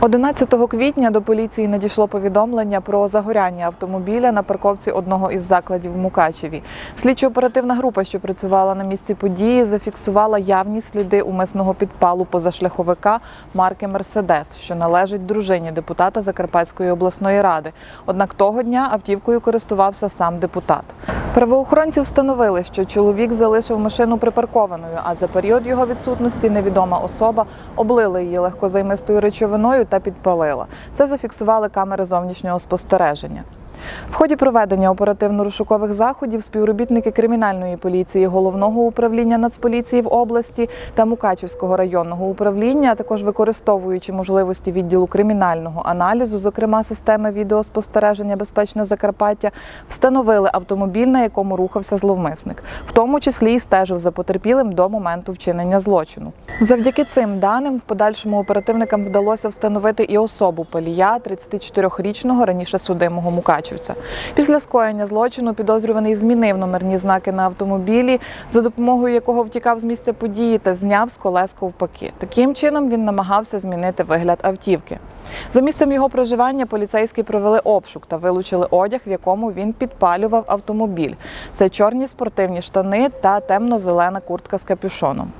11 квітня до поліції надійшло повідомлення про загоряння автомобіля на парковці одного із закладів в Мукачеві. Слідчо-оперативна група, що працювала на місці події, зафіксувала явні сліди умисного підпалу позашляховика марки Мерседес, що належить дружині депутата Закарпатської обласної ради. Однак того дня автівкою користувався сам депутат. Правоохоронці встановили, що чоловік залишив машину припаркованою, а за період його відсутності невідома особа облила її легкозаймистою речовиною та підпалила. Це зафіксували камери зовнішнього спостереження. В ході проведення оперативно-розшукових заходів співробітники кримінальної поліції головного управління Нацполіції в області та Мукачівського районного управління, а також використовуючи можливості відділу кримінального аналізу, зокрема системи відеоспостереження Безпечне Закарпаття, встановили автомобіль, на якому рухався зловмисник, в тому числі і стежив за потерпілим до моменту вчинення злочину. Завдяки цим даним в подальшому оперативникам вдалося встановити і особу палія 34-річного раніше судимого Мукачівця. Після скоєння злочину підозрюваний змінив номерні знаки на автомобілі, за допомогою якого втікав з місця події та зняв з колес ковпаки. Таким чином він намагався змінити вигляд автівки. За місцем його проживання поліцейські провели обшук та вилучили одяг, в якому він підпалював автомобіль. Це чорні спортивні штани та темно-зелена куртка з капюшоном.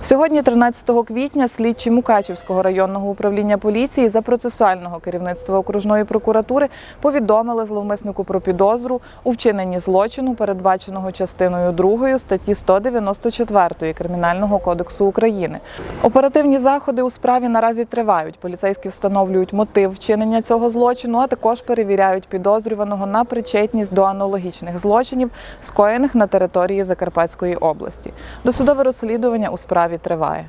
Сьогодні, 13 квітня, слідчі Мукачівського районного управління поліції за процесуального керівництва окружної прокуратури повідомили зловмиснику про підозру у вчиненні злочину, передбаченого частиною 2 статті 194 Кримінального кодексу України. Оперативні заходи у справі наразі тривають. Поліцейські встановлюють мотив вчинення цього злочину, а також перевіряють підозрюваного на причетність до аналогічних злочинів, скоєних на території Закарпатської області. Досудове розслідування у справі триває.